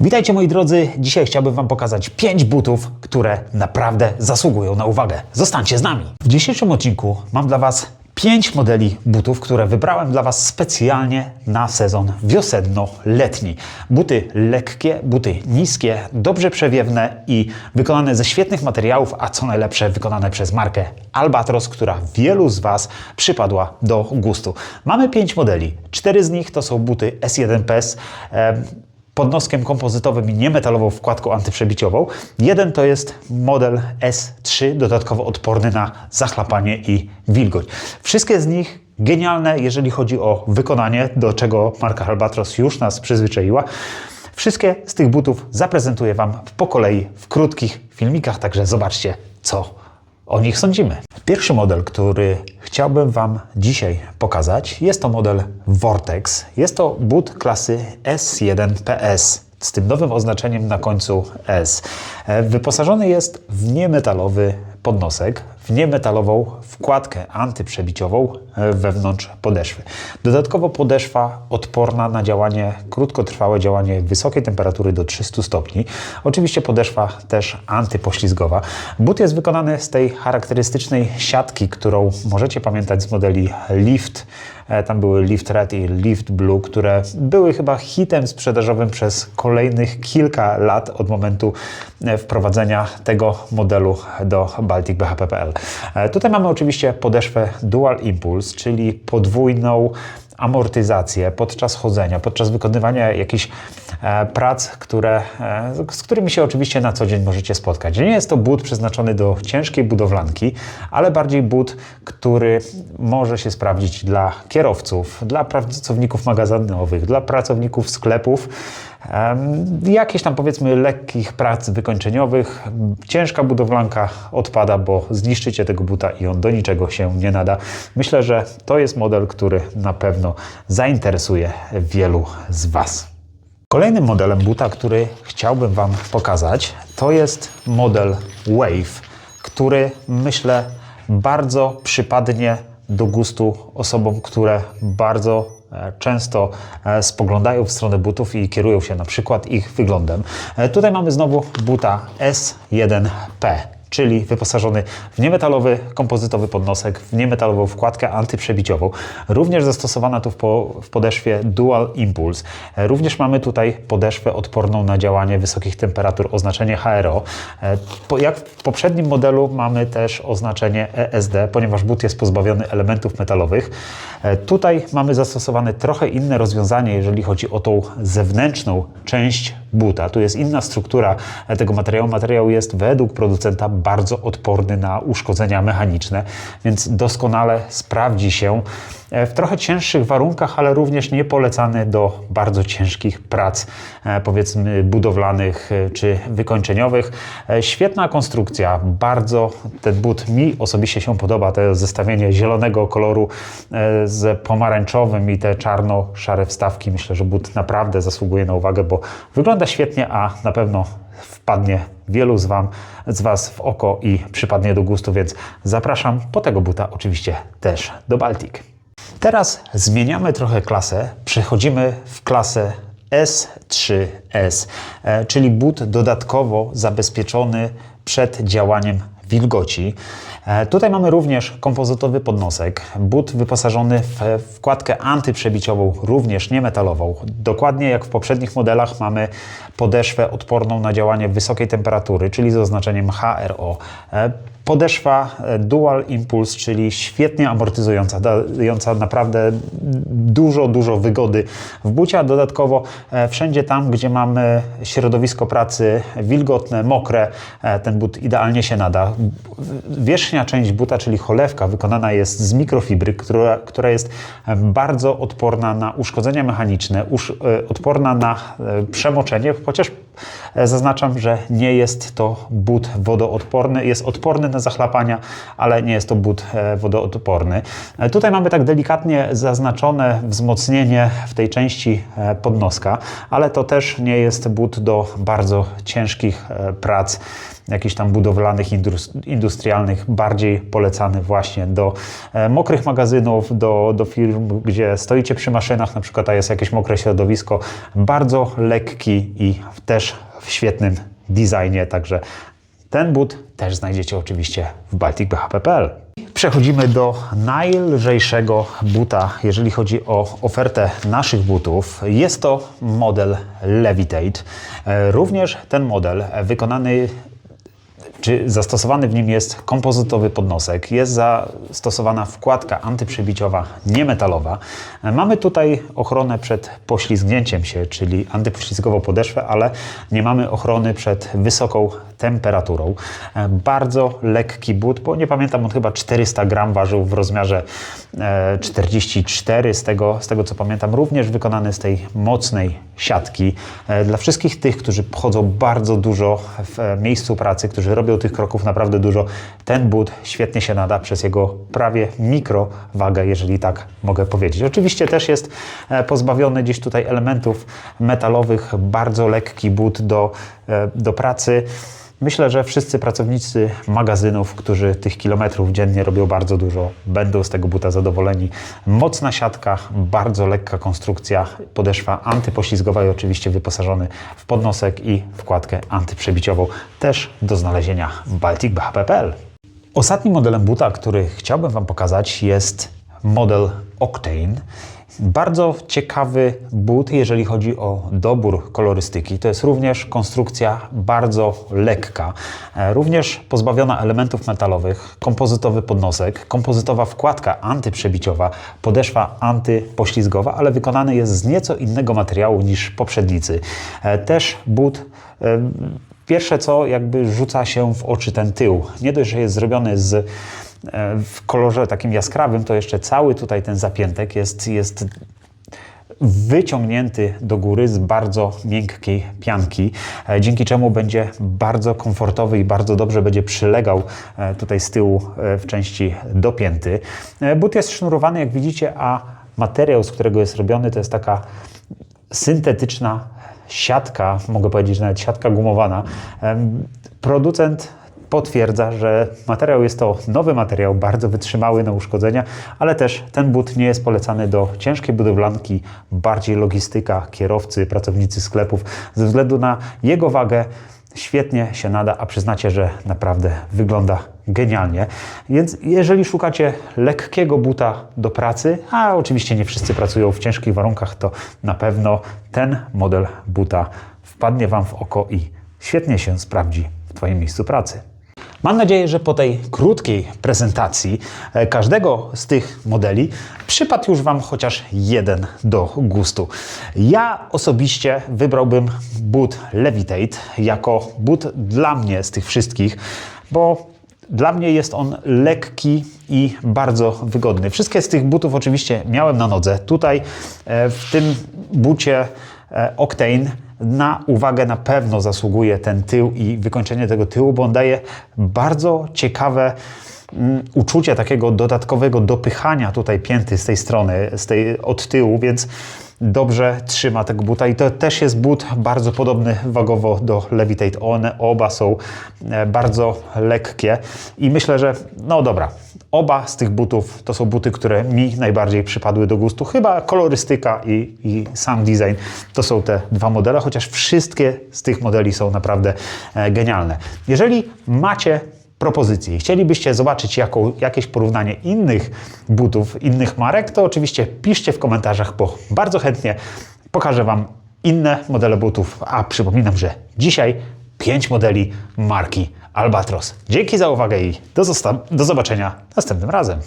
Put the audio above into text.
Witajcie moi drodzy, dzisiaj chciałbym Wam pokazać 5 butów, które naprawdę zasługują na uwagę. Zostańcie z nami. W dzisiejszym odcinku mam dla Was 5 modeli butów, które wybrałem dla Was specjalnie na sezon wiosenno-letni. Buty lekkie, buty niskie, dobrze przewiewne i wykonane ze świetnych materiałów, a co najlepsze wykonane przez markę Albatros, która wielu z Was przypadła do gustu. Mamy 5 modeli. Cztery z nich to są buty S1 PES. em, pod noskiem kompozytowym i niemetalową wkładką antyprzebiciową. Jeden to jest model S3, dodatkowo odporny na zachlapanie i wilgoć. Wszystkie z nich genialne, jeżeli chodzi o wykonanie, do czego marka Albatros już nas przyzwyczaiła. Wszystkie z tych butów zaprezentuję Wam po kolei w krótkich filmikach, także zobaczcie, co o nich sądzimy. Pierwszy model, który chciałbym Wam dzisiaj pokazać, jest to model Vortex. Jest to but klasy S1 PS z tym nowym oznaczeniem na końcu S. E, Wyposażony jest w niemetalowy podnosek, w niemetalową wkładkę antyprzebiciową e, wewnątrz podeszwy. Dodatkowo podeszwa odporna na działanie, krótkotrwałe działanie wysokiej temperatury do 300 stopni. Oczywiście podeszwa też antypoślizgowa. But jest wykonany z tej charakterystycznej siatki, którą możecie pamiętać z modeli Lift. E, Tam były Lift Red i Lift Blue, które były chyba hitem sprzedażowym przez kolejnych kilka lat od momentu e, wprowadzenia tego modelu do Baltic BHP.pl. E, Tutaj mamy oczywiście podeszwę Dual Impulse, czyli podwójną amortyzację podczas chodzenia, podczas wykonywania jakichś prac, które, e, z którymi się oczywiście na co dzień możecie spotkać. Nie jest to but przeznaczony do ciężkiej budowlanki, ale bardziej but, który może się sprawdzić dla kierowców, dla pracowników magazynowych, dla pracowników sklepów, em, jakichś tam powiedzmy lekkich prac wykończeniowych. Ciężka budowlanka odpada, bo zniszczycie tego buta i on do niczego się nie nada. Myślę, że to jest model, który na pewno zainteresuje wielu z Was. Kolejnym modelem buta, który chciałbym Wam pokazać, to jest model Wave, który myślę bardzo przypadnie do gustu osobom, które bardzo e, często e, spoglądają w stronę butów i kierują się na przykład ich wyglądem. E, Tutaj mamy znowu buta S1P czyli wyposażony w niemetalowy kompozytowy podnosek, w niemetalową wkładkę antyprzebiciową. Również zastosowana tu w, po, w podeszwie Dual Impulse. E, Również mamy tutaj podeszwę odporną na działanie wysokich temperatur, oznaczenie HRO. E, po- Jak w poprzednim modelu mamy też oznaczenie ESD, ponieważ but jest pozbawiony elementów metalowych. E, Tutaj mamy zastosowane trochę inne rozwiązanie, jeżeli chodzi o tą zewnętrzną część buta. Tu jest inna struktura tego materiału. Materiał jest według producenta bardzo odporny na uszkodzenia mechaniczne, więc doskonale sprawdzi się e, w trochę cięższych warunkach, ale również nie polecany do bardzo ciężkich prac, e, powiedzmy budowlanych e, czy wykończeniowych. Świetna konstrukcja, bardzo ten but mi osobiście się podoba. To zestawienie zielonego koloru z pomarańczowym i te czarno-szare wstawki. Myślę, że but naprawdę zasługuje na uwagę, bo wygląda świetnie, a na pewno wpadnie wielu z, wam, z Was w oko i przypadnie do gustu, więc zapraszam po tego buta oczywiście też do Baltic. Teraz zmieniamy trochę klasę, przechodzimy w klasę S3S, e, czyli but dodatkowo zabezpieczony przed działaniem wilgoci. E, Tutaj mamy również kompozytowy podnosek, but wyposażony w wkładkę antyprzebiciową, również niemetalową. Dokładnie jak w poprzednich modelach mamy podeszwę odporną na działanie wysokiej temperatury, czyli z oznaczeniem HRO. Podeszwa e, Dual Impulse, czyli świetnie amortyzująca, dająca naprawdę dużo, dużo wygody w bucie, a dodatkowo e, wszędzie tam, gdzie mamy środowisko pracy wilgotne, mokre, e, ten but idealnie się nada. Wierzchnia część buta, czyli cholewka, wykonana jest z mikrofibry, która, która jest bardzo odporna na uszkodzenia mechaniczne, usz, odporna na przemoczenie, chociaż zaznaczam, że nie jest to but wodoodporny, jest odporny przyjemne zachlapania, ale nie jest to but e, wodoodporny. E, Tutaj mamy tak delikatnie zaznaczone wzmocnienie w tej części e, podnoska, ale to też nie jest but do bardzo ciężkich e, prac jakichś tam budowlanych, indus- industrialnych, bardziej polecany właśnie do e, mokrych magazynów, do, do firm, gdzie stoicie przy maszynach, na przykład a jest jakieś mokre środowisko, bardzo lekki i też w świetnym designie, także ten but też znajdziecie oczywiście w balticbhp.pl. Przechodzimy do najlżejszego buta, jeżeli chodzi o ofertę naszych butów. Jest to model Levitate. E, Również ten model wykonany czy zastosowany w nim jest kompozytowy podnosek, jest zastosowana wkładka antyprzebiciowa niemetalowa. E, Mamy tutaj ochronę przed poślizgnięciem się, czyli antypoślizgową podeszwę, ale nie mamy ochrony przed wysoką temperaturą. E, Bardzo lekki but, bo nie pamiętam, on chyba 400 gram ważył w rozmiarze e, 44, z tego, z tego co pamiętam, również wykonany z tej mocnej siatki. E, Dla wszystkich tych, którzy chodzą bardzo dużo w e, miejscu pracy, którzy robią tych kroków naprawdę dużo, ten but świetnie się nada przez jego prawie mikrowagę, jeżeli tak mogę powiedzieć. Oczywiście też jest e, pozbawiony gdzieś tutaj elementów metalowych, bardzo lekki but do, do pracy. Myślę, że wszyscy pracownicy magazynów, którzy tych kilometrów dziennie robią bardzo dużo, będą z tego buta zadowoleni. Mocna siatka, bardzo lekka konstrukcja, podeszwa antypoślizgowa i oczywiście wyposażony w podnosek i wkładkę antyprzebiciową, też do znalezienia w balticbhp.pl. Ostatnim modelem buta, który chciałbym Wam pokazać jest model Octane. Bardzo ciekawy but, jeżeli chodzi o dobór kolorystyki. To jest również konstrukcja bardzo lekka, e, również pozbawiona elementów metalowych, kompozytowy podnosek, kompozytowa wkładka antyprzebiciowa, podeszwa antypoślizgowa, ale wykonany jest z nieco innego materiału niż poprzednicy. E, Też but Pierwsze co jakby rzuca się w oczy ten tył. Nie dość, że jest zrobiony z, w kolorze takim jaskrawym, to jeszcze cały tutaj ten zapiętek jest, jest wyciągnięty do góry z bardzo miękkiej pianki, e, dzięki czemu będzie bardzo komfortowy i bardzo dobrze będzie przylegał e, tutaj z tyłu e, w części dopięty. E, But jest sznurowany, jak widzicie, a materiał, z którego jest robiony, to jest taka syntetyczna siatka, mogę powiedzieć, że nawet siatka gumowana. Producent potwierdza, że materiał jest to nowy materiał, bardzo wytrzymały na uszkodzenia, ale też ten but nie jest polecany do ciężkiej budowlanki, bardziej logistyka, kierowcy, pracownicy sklepów, ze względu na jego wagę świetnie się nada, a przyznacie, że naprawdę wygląda genialnie. Więc jeżeli szukacie lekkiego buta do pracy, a oczywiście nie wszyscy pracują w ciężkich warunkach, to na pewno ten model buta wpadnie Wam w oko i świetnie się sprawdzi w Twoim miejscu pracy. Mam nadzieję, że po tej krótkiej prezentacji e, każdego z tych modeli przypadł już Wam chociaż jeden do gustu. Ja osobiście wybrałbym but Levitate jako but dla mnie z tych wszystkich, bo dla mnie jest on lekki i bardzo wygodny. Wszystkie z tych butów oczywiście miałem na nodze. Tutaj e, w tym bucie e, Octane na uwagę na pewno zasługuje ten tył i wykończenie tego tyłu, bo on daje bardzo ciekawe mm, uczucie takiego dodatkowego dopychania tutaj pięty z tej strony, z tej, od tyłu, więc dobrze trzyma tego buta i to też jest but bardzo podobny wagowo do Levitate. One oba są e, bardzo lekkie i myślę, że no dobra, oba z tych butów to są buty, które mi najbardziej przypadły do gustu. Chyba kolorystyka i, i sam design to są te dwa modele, chociaż wszystkie z tych modeli są naprawdę e, genialne. Jeżeli macie propozycji chcielibyście zobaczyć jaką, jakieś porównanie innych butów, innych marek, to oczywiście piszcie w komentarzach, bo bardzo chętnie pokażę Wam inne modele butów. A przypominam, że dzisiaj 5 modeli marki Albatros. Dzięki za uwagę i do, do zobaczenia następnym razem.